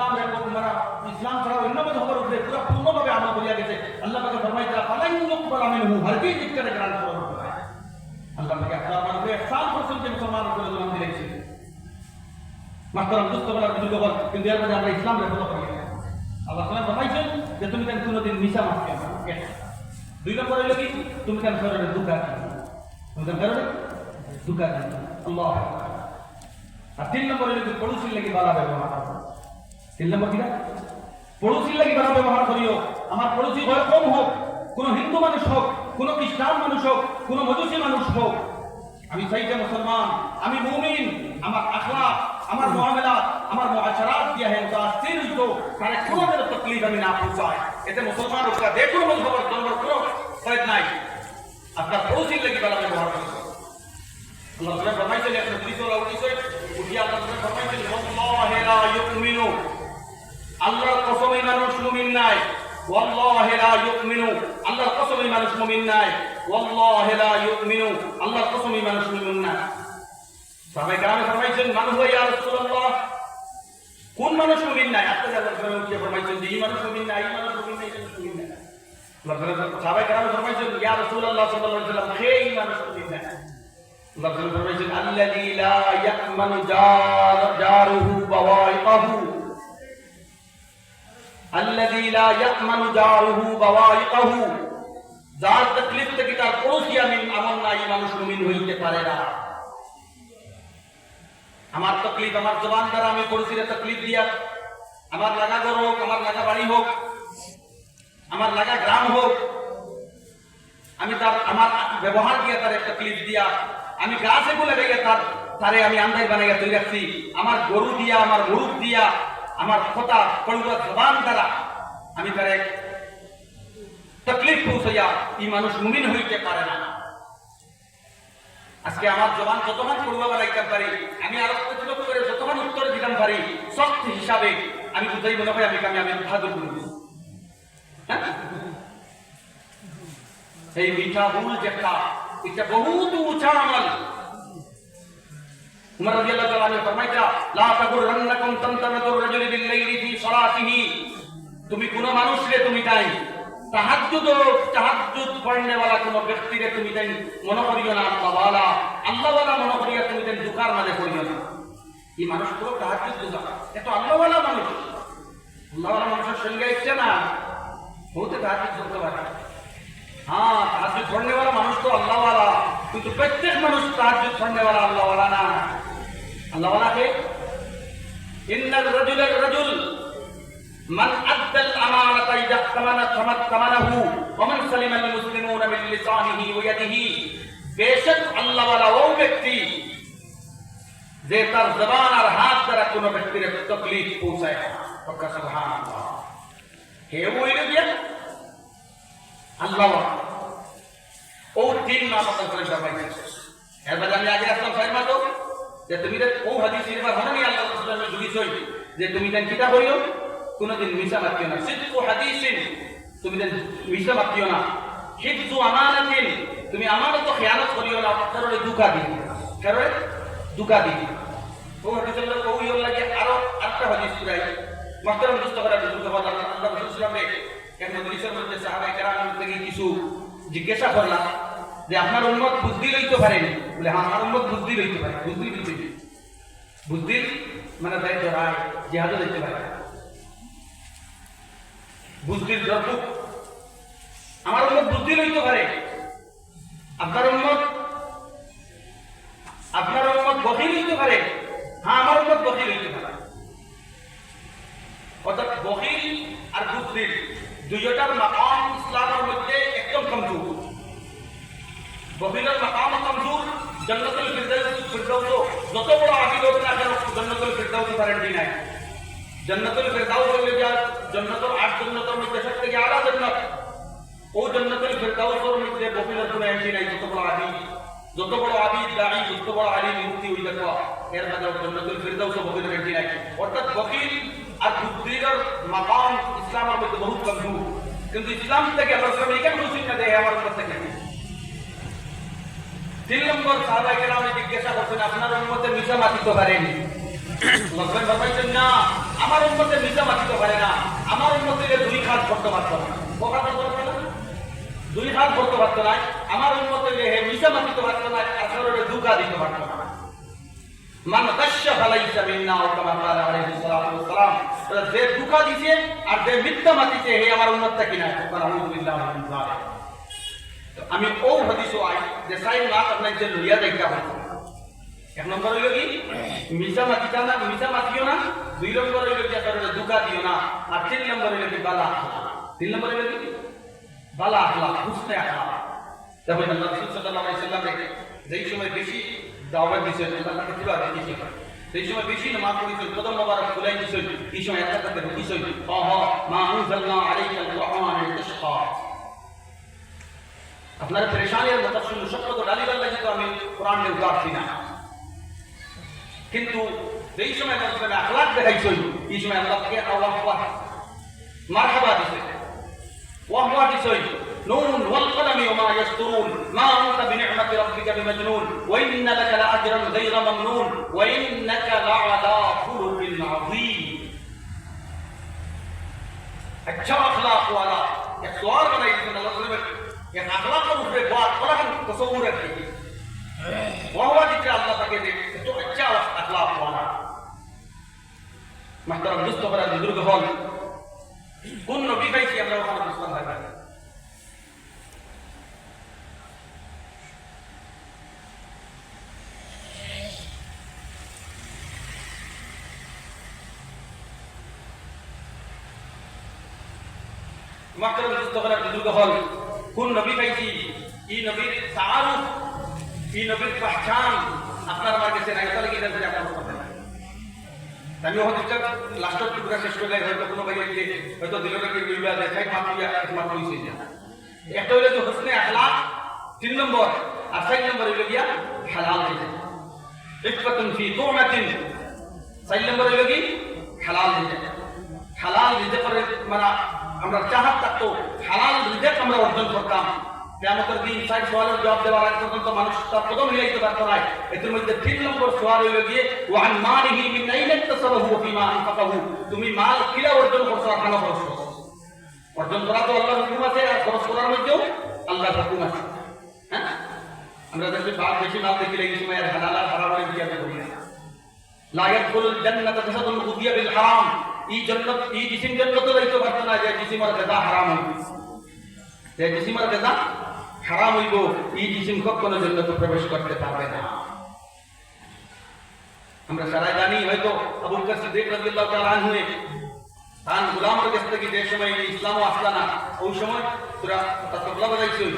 ইসলাম মানে ইসলাম ছাড়া অন্য মতহবের উপরে পুরো পূর্ণভাবে আমল করিয়া গেছে। আল্লাহ পাকে ফরমাইছে, ফালাই ইউকবাল মিনহু হারগিজ ইক্কারে গ্রান্ট করা। হবে না। আল্লাহ পাকে আপনার ইহসান করছেন যে মুসলমান করে জন্ম দিয়েছে। মাত্রাম দুস্থ বলার বুজুর্গ বল কিন্তু এর মধ্যে আমরা ইসলাম রেখে করি। আল্লাহ তাআলা ফরমাইছেন যে, তুমি কেন কোনোদিন মিশা মারতে দুই নম্বর হইল কি, তুমি কেন শরীরে দুঃখা তুমি কেন শরীরে দুঃখা আল্লাহ আর তিন নম্বর হইল কি, পড়োশির লাগি বালা ব্যবহার তিন নম্বর কিনা পড়োশির লাগি বালা ব্যবহার করিও। আমার পড়োশি হয় কম হোক, কোন হিন্দু মানুষ হোক, কোন খ্রিস্টান মানুষ হোক, কোন মজুসি মানুষ হোক। আমি চাইতে মুসলমান, আমি মুমিন, আমার আখলা আমার মুআমালা আমার মুআশারাত দিয়া হে মুতাসির হইতো তারে কোনো মেরে তকলিফ আমি না পৌঁছাই। এতে মুসলমান ওটা দেখো মজহবের জন্মের কোনো ফায়দ নাই। আপনার পড়োশির লাগি বালা ব্যবহার করো আল্লাহ তাআলা ফরমাইছেন একটা পুলিশ ওলা উঠিছে, উঠিয়া আল্লাহ তাআলা ফরমাইছেন ওয়াল্লাহি লা ইউমিনু আল্লাহর কসম এই মানুষ মুমিন নাই। ওয়াল্লাহি লা ইউমিনু। আল্লাহর কসম এই মানুষ মুমিন নাই। ওয়াল্লাহি লা ইউমিনু। আল্লাহর কসম এই মানুষ মুমিন না সাহাবায়ে কেরাম ফরমাইছেন মান হুয়া ইয়া রাসূলুল্লাহ। কোন মানুষ মুমিন নাই? আপনাদের আল্লাহ তাআলা উঠিয়ে ফরমাইছেন যে, এই মানুষ মুমিন নাই, এই মানুষ মুমিন নাই, এই মানুষ মুমিন নাই। সাহাবায়ে কেরাম ফরমাইছেন, ইয়া রাসূলুল্লাহ সাল্লাল্লাহু আলাইহি ওয়াসাল্লাম এই মানুষ মুমিন নাই। আল্লাহ ফরমাইছেন, আল্লাযী লা ইয়ামানু জার, জারুহু বাওয়াইকাহু। আল্লাযী লা ইয়ামানু জারুহু বাওয়াইকাহু। যার তকলিফ থেকে তার পড়োশি আমি আমল নাই মানুষ মুমিন হইতে পারে না। আমার তকলিফ আমার জবান আমি পড়োশির তকলিফ দিয়া। আমার লাগা ঘর হোক, আমার লাগা বাড়ি আমার লাগা গ্রাম হোক, আমি তার, আমার ব্যবহার দিয়া তার একটা দিয়া, আমি গাছে বলে রেখে তার, তারে আমি আন্দাজ বানাইয়া তৈরি রাখছি। আমার গরু দিয়া, আমার মুরুখ দিয়া আমার কথা কড়ুয়া জবান দ্বারা আমি তারে তকলিফ পৌঁছাইয়া এই মানুষ মুমিন হইতে পারে না। আজকে আমার জবান যতক্ষণ পড়ুয়া বানাইতে পারি, আমি আরও প্রতিরোধ করে যতক্ষণ উত্তর দিতাম পারি, শক্তি হিসাবে আমি বুঝাই মনে হয় আমি আমি আমি ভাগ করব এই মিঠা ভুল যেটা এটা বহুত উঁচা আমল। উমর রাদিয়াল্লাহু তাআলা আনহু ফরমাইতা লা তাগুররান্নাকুম তানতামাতুর রাজুলি বিল লাইলি ফি সালাতিহি তুমি কোন মানুষরে তুমি তাই তাহাজ্জুদ তাহাজ্জুদ পড়নে वाला কোন ব্যক্তিরে তুমি তাই মনে করিও না আল্লাহ ওয়ালা আল্লাহ ওয়ালা মনে করিয়া তুমি তাই দুকার মাঝে করিও না এই মানুষ পুরো তাহাজ্জুদ দুকা এত আল্লাহ ওয়ালা মানুষ আল্লাহ ওয়ালা মানুষের সঙ্গে ইচ্ছে না বহুত তাহাজ্জুদ করতে পারে हाँ ताजुद छोड़ने वाला मनुष्य तो अल्लाह वाला किंतु प्रत्येक मनुष्य ताजुद छोड़ने वाला अल्लाह वाला ना আল্লাহ বলাকে ইন্নার রাজুলের রাজুল, মান আদ্দাল আমানাতা ইযা তামানা তামাত তামানাহু, ওয়া মান সালিমাল মুসলিমুনা মিন লিসানিহি ওয়া ইয়াদিহি। বেশক আল্লাহ ওয়ালা ও ব্যক্তি, যে তার জবান আর হাত দ্বারা কোন ব্যক্তির তকলিফ পৌঁছায় না। পক্কা সুবহানাল্লাহ। হে ওই লোক আল্লাহ ও তিন নাম আপনার সবাই এরপরে আমি আগে আসলাম ফাইমাতো যে তুমি ও হাদিস এবার হননি আল্লাহ রাসূলের জুড়িছই যে তুমি দেন কিতা হইও, কোনদিন মিশা মাতিও না। সিদ্দু হাদিসিন, তুমি দেন মিশা মাতিও না। হিফজু আমানাতিন, তুমি আমানত খেয়ানত করিও না কারণে দুকা দি কারণে দুকা দি ও হাদিসের লোক ওই লাগে আরও আটটা হাদিস পুরাই মাস্টার মুস্ত করে দুকা বলা আল্লাহ রাসূল সাল্লাল্লাহু মজলিসের মধ্যে সাহাবায়ে কেরাম থেকে কিছু জিজ্ঞাসা করলাম, যে আপনার উন্মত বুদ্ধি লইতে পারেন? বলে হ্যাঁ আমার উন্মত বুদ্ধি লইতে পারে, বুদ্ধি লইতে পারে বুদ্ধি মানে তাই ধরায় জেহাদও লইতে পারে। বুদ্ধির যতটুক আমার উন্মত বুদ্ধি লইতে পারে। আপনার উন্মত আপনার উন্মত বহি লইতে পারে। হ্যাঁ আমার উন্মত বহি লইতে পারে। অর্থাৎ বহিল আর বুদ্ধির দুইটার মাকাম ইসলামের মধ্যে একদম কমজোর। বহিলের মাকাম কমজোর জন্নতুল ফিরদাউস ফিরদাউস যত বড় আবিদ হোক না কেন জন্নতুল ফিরদাউস গ্যারান্টি নাই জন্নতুল ফিরদাউস হইলে যা জন্নতুল আট জন্নতের মধ্যে সব থেকে আলা জন্নত ও জন্নতুল ফিরদাউসের মধ্যে বহিলের কোনো এন্ট্রি নাই যত বড় আবিদ যত বড় আবিদ দাঁড়ি যত বড় আলিম মুক্তি হই দেখো এর মাঝে জন্নতুল ফিরদাউস বহিলের এন্ট্রি নাই অর্থাৎ বহিল আর বুদ্ধির মাকাম ইসলামের মধ্যে বহুত কমজোর কিন্তু ইসলাম থেকে আল্লাহ সাল্লাম এখানে রসিক না দেয় আমার কাছ থেকে তিন নম্বর সাহাবা কেরাম জিজ্ঞাসা করছেন, আপনার মিশা মাতিতে পারেন ভাবাইছেন না, আমার মিশা পারে না। আমার দুই খাত করতে না। দুই হাত করতে না। আমার হে মিশা না আসলে দুকা দিতে না। যে দুকা দিছে আর যে মিথ্যা মাতিছে, হে আমার উন্মতটা কিনা? আউযু বিল্লাহি মিন যালিক তো আমি ও হাদিস সাই মাত আপনার যে লইয়া যাইতা হয়। এক নম্বর হইল কি? মিশা মাতিতা না মিশা মাতিও না। দুই নম্বর হইল কি? আসলে দুকা দিও না। আর তিন নম্বর হইল কি? বালা তিন নম্বর হইল কি? বালা আখলাক হুসনে আখলাক তবে আল্লাহ রাসূল সাল্লাল্লাহু আলাইহি সাল্লাম যেই সময় বেশি দাওয়াত দিয়েছেন আল্লাহ তাকে কীভাবে দিয়েছে সেই সময় বেশি নামাজ পড়েছেন কদম মোবারক খুলাই দিয়েছেন এই সময় একটা তাকে দিয়েছেন হ হ মা আলাইকা আল-কুরআন লিতাশকা আপনার পরেশানির মতো শুনুন সত্য তো ডালি বাল্লা তো আমি কোরআন নিয়ে উতারছি না কিন্তু যেই সময় আপনার আখলাক দেখাইছেন এই সময় আল্লাহকে আল্লাহ মারহাবা দিছে ওয়াহওয়া দিছেন نون والقلم وما يسطرون ما أنت بنعمة ربك بمجنون وإن لك لأجرا غير ممنون وإنك لعلى خلق عظيم अच्छा अखलाक वाला एक सवाल बनाई थी अल्लाह মহতরম যুস্তকরা বুজুর্গ হল কোন নবী পাইছি? ই নবীর তারুফ ই নবীর পহচান আপনার আমার কাছে নাই, তাহলে কি জানতে আপনার করতে না আমি হয়তো লাস্টের টুকরা শেষ করলে হয়তো কোনো ভাই হয়তো দিলটাকে মিলবা দেখাই মাপিয়া মাপি হয়েছে একটা হইলে তো হোসনে আখলাক, তিন নম্বর, আর চার নম্বর হইল গিয়া হালাল দিতে ইকবাতুন ফি তুমাতিন, চার নম্বর হইল কি? হালাল দিতে হালাল দিতে পারে মানে আমরা চাহাত থাকতো, হালাল রিজেক্ট আমরা অর্জন করতাম। কেমতের দিন সাইড সোয়ালের জবাব দেওয়ার আগ পর্যন্ত মানুষ তার প্রথম মিলাইতে পারতো না। এদের মধ্যে তিন নম্বর সোয়াল হইল গিয়ে, ওয়ান মালিহি মিন আইনা তাসাবাহু ফিমা আনফাকাহু। তুমি মাল কিলা অর্জন করছ আর কেন খরচ করছ? অর্জন করা তো আল্লাহর হুকুম আছে, আর খরচ করার মধ্যেও আল্লাহর হুকুম আছে। হ্যাঁ? আমরা দেশে বাদ বেশি মাল দেখিলে এই সময় আর হালাল আর হারাম হয়ে গিয়ে করি না লা ইয়াদখুলুল জান্নাতা গুদিয়া বিল হারাম। জান্নাত এই জিসিম জান্নাত যাইতে পারতো না যে জিসিমের গাদা হারাম হইবে। যে জিসিমের গাদা হারাম আমরা সারা জানি, হয়তো আবু বকর সিদ্দিক রাদিয়াল্লাহু তাআলা আনহু তান গোলামের কাছ থেকে যে সময় ইসলামও আসলা না, ওই সময় তোরা তবলা বাজাইছিল